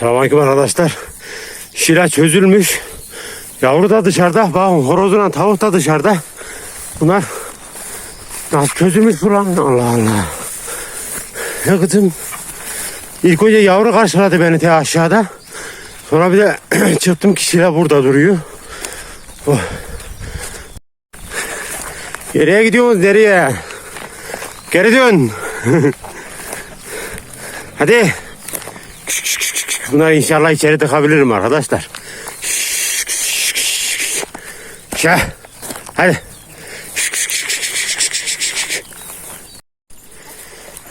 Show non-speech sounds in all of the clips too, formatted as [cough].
Selamünaleyküm arkadaşlar. Şila çözülmüş. Yavru da dışarıda. Bakın horozla tavuk da dışarıda. Bunlar nasıl çözülmüş bu lan? Allah Allah. Ya kızım. İlk önce yavru karşıladı beni te aşağıda. Sonra bir de [clears throat] çıktım ki Şila burada duruyor. Oh. Nereye gidiyoruz nereye? Geri dön. [laughs] Hadi. Bunlar inşallah içeri tıkabilirim arkadaşlar. Şah. Hadi.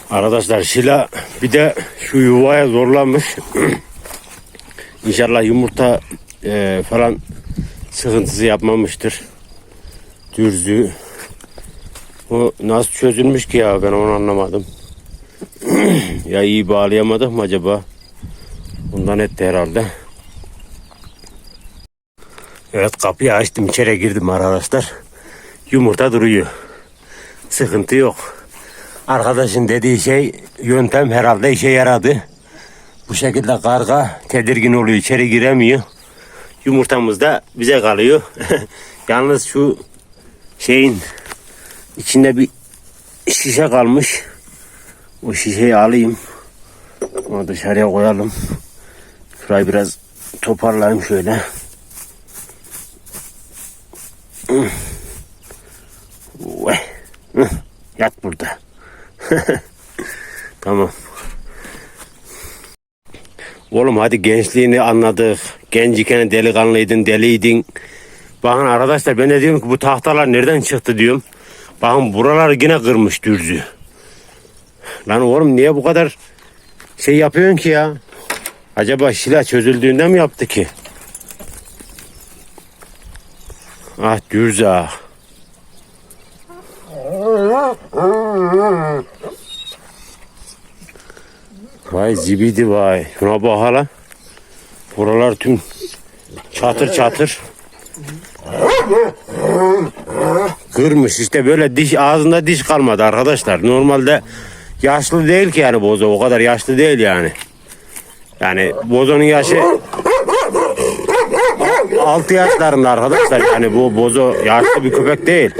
Arkadaşlar Şila bir de şu yuvaya zorlanmış. [clears throat] İnşallah yumurta e, falan sıkıntısı yapmamıştır. Dürzü. O nasıl çözülmüş ki ya ben onu anlamadım. [clears throat] ya iyi bağlayamadık mı acaba? Bundan etti herhalde. Evet kapıyı açtım içeri girdim arkadaşlar. Yumurta duruyor. Sıkıntı yok. Arkadaşın dediği şey yöntem herhalde işe yaradı. Bu şekilde karga tedirgin oluyor içeri giremiyor. Yumurtamız da bize kalıyor. [laughs] Yalnız şu şeyin içinde bir şişe kalmış. O şişeyi alayım. Onu dışarıya koyalım. Şurayı biraz toparlayayım şöyle. Yat burada. [laughs] tamam. Oğlum hadi gençliğini anladık. Genç iken delikanlıydın, deliydin. Bakın arkadaşlar ben de diyorum ki bu tahtalar nereden çıktı diyorum. Bakın buralar yine kırmış dürzü. Lan oğlum niye bu kadar şey yapıyorsun ki ya? Acaba şila çözüldüğünde mi yaptı ki? Ah dürzü ah. Vay zibidi vay. Şuna bak hala. Buralar tüm çatır çatır. Kırmış işte böyle diş ağzında diş kalmadı arkadaşlar. Normalde yaşlı değil ki yani bozo o kadar yaşlı değil yani. Yani bozonun yaşı 6 yaşlarında arkadaşlar yani bu bozo yaşlı bir köpek değil.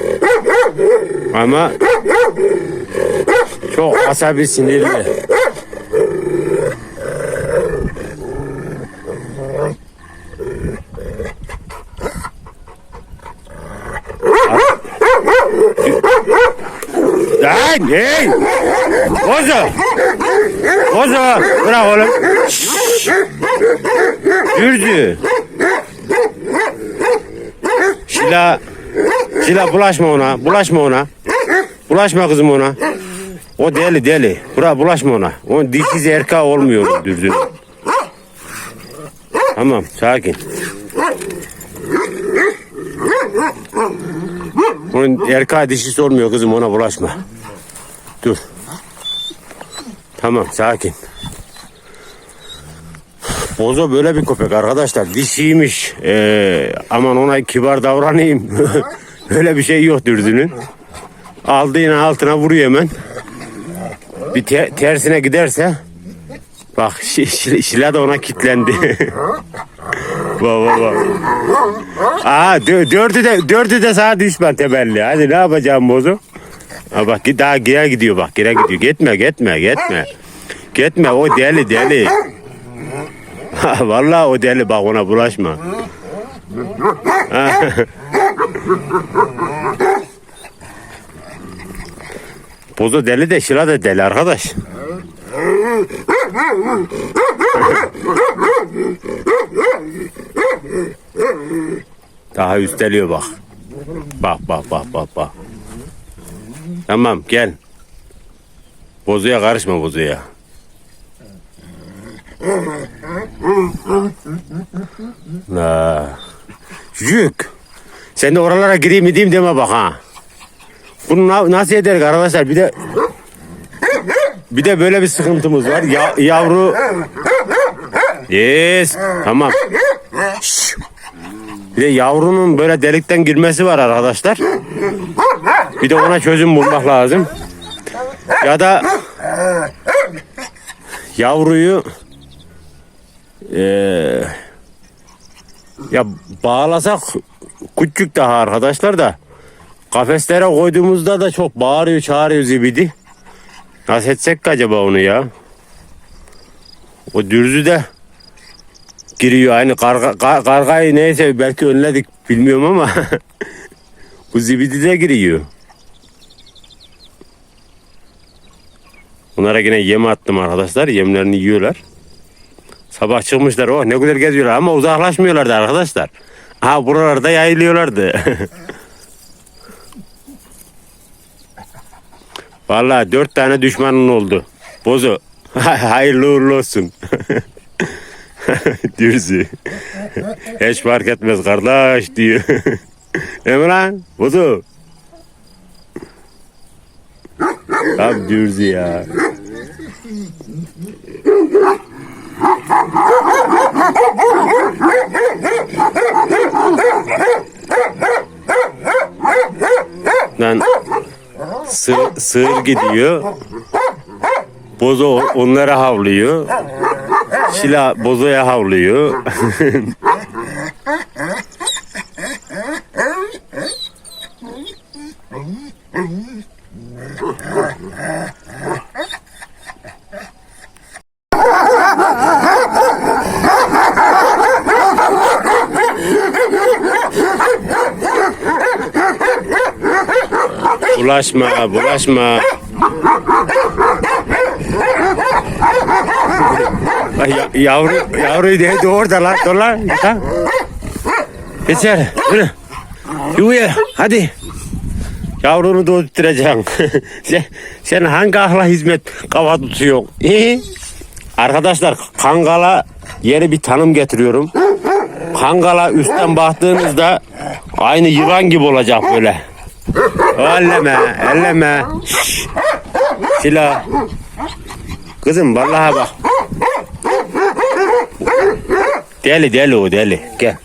Ama çok asabi sinirli. Lan hey! Bozo! Bozo! Bırak oğlum. Dürzü. Şila. Şila bulaşma ona. Bulaşma ona. Bulaşma kızım ona. O deli deli. Bırak bulaşma ona. O dişsiz erka olmuyor dürzü. Tamam sakin. Onun erka dişisi olmuyor kızım ona bulaşma. Dur. Tamam sakin. Bozo böyle bir köpek arkadaşlar. Dişiymiş. Ee, aman ona kibar davranayım. [laughs] Öyle bir şey yok dürzünün. Aldı yine altına vuruyor hemen. Bir te- tersine giderse bak Şi- Şi- Şila da ona kilitlendi. bak [laughs] bak bak. Aa dö- dördü de dördü de sağa düşman temelli. Hadi ne yapacağım bozu? Ha bak daha geri gidiyor bak geri gidiyor. Gitme gitme gitme. Gitme o deli deli. [laughs] Vallahi o deli bak ona bulaşma. [laughs] Bozo deli de Şila da deli arkadaş. [laughs] Daha üsteliyor bak. Bak bak bak bak bak. Tamam gel. Bozuya karışma bozuya. La. Yük. Sen de oralara gireyim gideyim deme bak ha. Bunu na- nasıl eder arkadaşlar? Bir de bir de böyle bir sıkıntımız var. Ya, yavru Yes. Tamam. Bir de yavrunun böyle delikten girmesi var arkadaşlar. Bir de ona çözüm bulmak lazım. Ya da yavruyu Ee, ya bağlasak küçük daha arkadaşlar da kafeslere koyduğumuzda da çok bağırıyor çağırıyor zibidi. Nasıl etsek acaba onu ya? O dürzü de giriyor aynı karga, kar- kargayı neyse belki önledik bilmiyorum ama [laughs] bu zibidi de giriyor. Bunlara yine yem attım arkadaşlar. Yemlerini yiyorlar. Sabah çıkmışlar. Oh ne güzel geziyorlar ama uzaklaşmıyorlardı arkadaşlar. Ha buralarda yayılıyorlardı. [laughs] Vallahi dört tane düşmanın oldu. Bozu. Hayırlı uğurlu olsun. [laughs] Dürzü. Hiç fark etmez kardeş diyor. [laughs] Lan? Bozu. Tam dürzü ya. Lan sığ, sığır gidiyor. Bozo onlara havlıyor. Şila bozoya havlıyor. [laughs] bulaşma, bulaşma. Ya- yavru, yavruyu değdi orada lan. Dur lan. Ha? Geçer. Yürü. Yürü. Hadi. Yavrunu doğurturacaksın. [laughs] sen, sen hangi ahla hizmet kafa tutuyorsun? Arkadaşlar kangala yeni bir tanım getiriyorum. Kangala üstten baktığınızda aynı yılan gibi olacak böyle. Elleme, elleme. Şşş. Sila. Kızım vallahi bak. Deli deli o deli. Gel.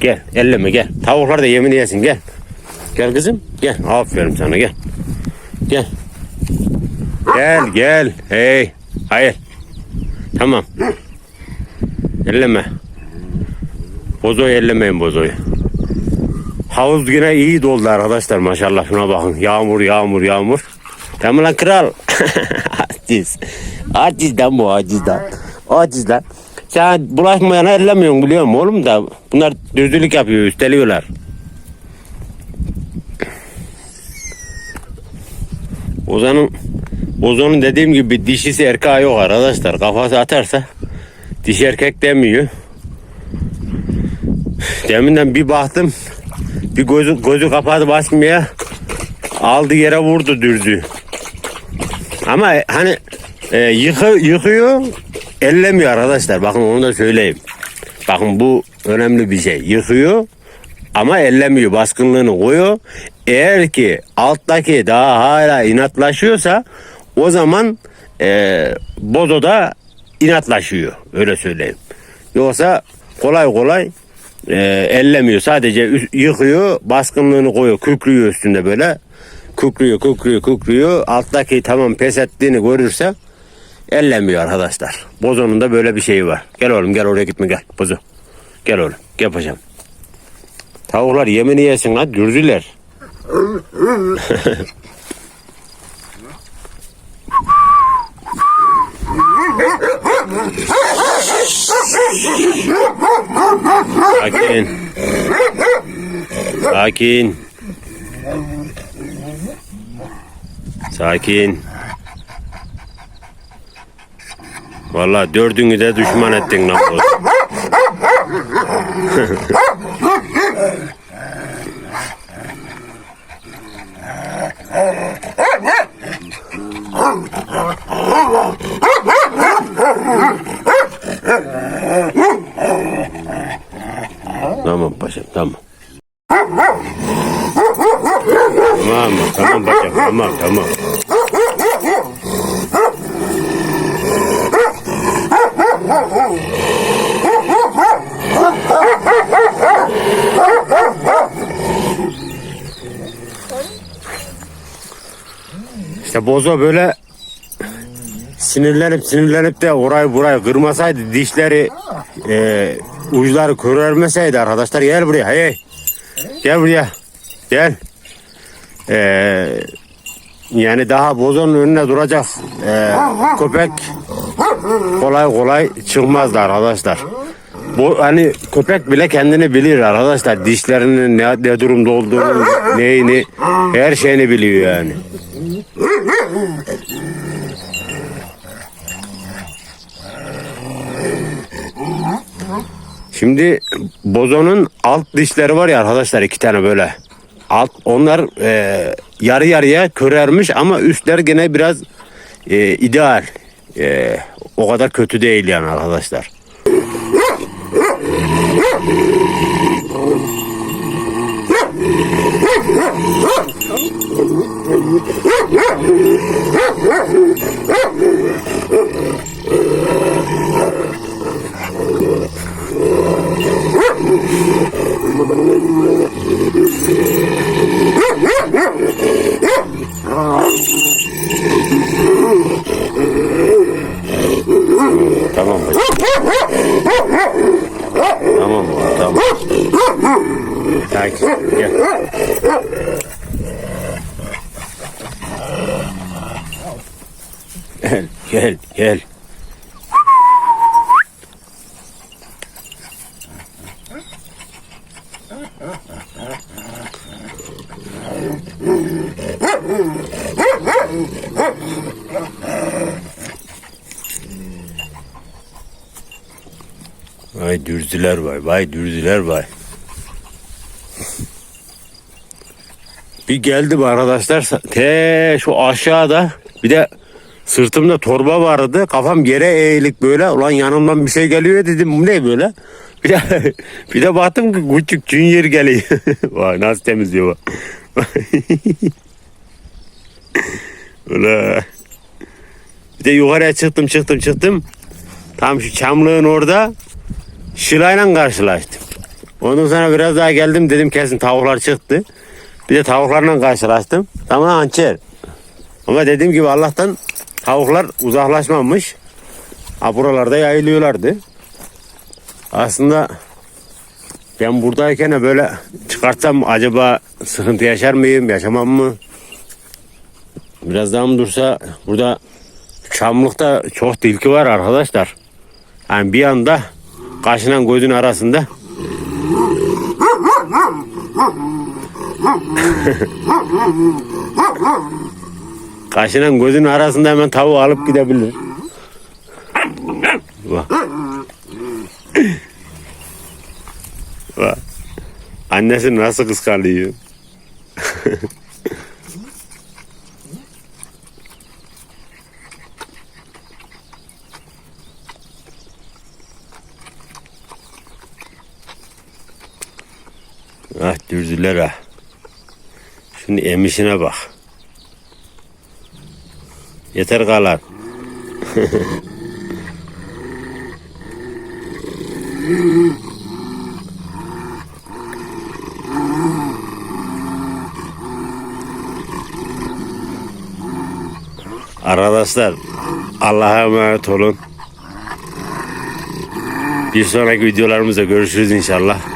Gel elleme gel. Tavuklar da yemin yesin gel. Gel kızım gel. Aferin sana gel. Gel. Gel gel. Hey. Hayır. Tamam. Elleme. Bozoyu ellemeyin bozoyu. Havuz yine iyi doldu arkadaşlar maşallah şuna bakın. Yağmur yağmur yağmur. Tamam lan kral. [laughs] aciz. Acizden bu acizden. Acizden. Sen bulaşmayana ellemiyorsun biliyor musun oğlum da bunlar düzlülük yapıyor üsteliyorlar. Ozan'ın Ozan'ın dediğim gibi dişisi erkeği yok arkadaşlar. Kafası atarsa dişi erkek demiyor. Deminden bir baktım bir gözü, gözü kapadı basmaya aldı yere vurdu dürdü. Ama hani e, yıkı, yıkıyor ellemiyor arkadaşlar. Bakın onu da söyleyeyim. Bakın bu önemli bir şey. Yıkıyor ama ellemiyor. Baskınlığını koyuyor. Eğer ki alttaki daha hala inatlaşıyorsa o zaman e, bozo da inatlaşıyor. Öyle söyleyeyim. Yoksa kolay kolay e, ellemiyor. Sadece yıkıyor, baskınlığını koyuyor, kükrüyor üstünde böyle. Kükrüyor, kükrüyor, kükrüyor. Alttaki tamam pes ettiğini görürse ellemiyor arkadaşlar. Bozonun da böyle bir şeyi var. Gel oğlum gel oraya gitme gel. Bozo. Gel oğlum. Gel paşam. Tavuklar yemini yesin lan dürzüler. [laughs] Sakin. Sakin. Sakin. Vallahi dördünü de düşman ettin lan [laughs] paşam tamam. Tamam tamam paşam tamam tamam. İşte bozo böyle sinirlenip sinirlenip de orayı burayı kırmasaydı dişleri e, uçları körelmeseydi arkadaşlar gel buraya hey gel buraya gel E, yani daha bozonun önüne duracak e, köpek kolay kolay çıkmazdı arkadaşlar. Bu hani köpek bile kendini bilir arkadaşlar. Dişlerinin ne, ne durumda olduğunu, neyini, her şeyini biliyor yani. Şimdi bozonun alt dişleri var ya arkadaşlar iki tane böyle. Alt onlar e, yarı yarıya körermiş ama üstler gene biraz e, ideal. E, o kadar kötü değil yani arkadaşlar. Tamam hocam. Tamam tamam. Sakin gel. Gel gel gel. Vay dürzüler vay, vay dürzüler vay. Bir geldim arkadaşlar, te şu aşağıda bir de sırtımda torba vardı. Kafam yere eğilik böyle. Ulan yanımdan bir şey geliyor dedim. Bu ne böyle? Bir de [laughs] bir de baktım ki küçük Junior geliyor. [laughs] Vay nasıl temizliyor bak. [laughs] Ula. Bir de yukarıya çıktım çıktım çıktım. Tam şu çamlığın orada Şılayla karşılaştım. Ondan sonra biraz daha geldim dedim kesin tavuklar çıktı. Bir de tavuklarla karşılaştım. Tamam hançer. Ama dediğim gibi Allah'tan tavuklar uzaklaşmamış. Ha buralarda yayılıyorlardı. Aslında ben buradayken böyle çıkartsam acaba sıkıntı yaşar mıyım, yaşamam mı? Biraz daha mı dursa burada çamlıkta çok tilki var arkadaşlar. Yani bir anda kaşınan gözün arasında kaşınan gözün arasında hemen tavuğu alıp gidebilir. Bak. Bak. Annesi nasıl kıskanıyor. [laughs] Ah dürdüler ha. Şimdi emişine bak. Yeter kalan. [laughs] Arkadaşlar Allah'a emanet olun. Bir sonraki videolarımızda görüşürüz inşallah.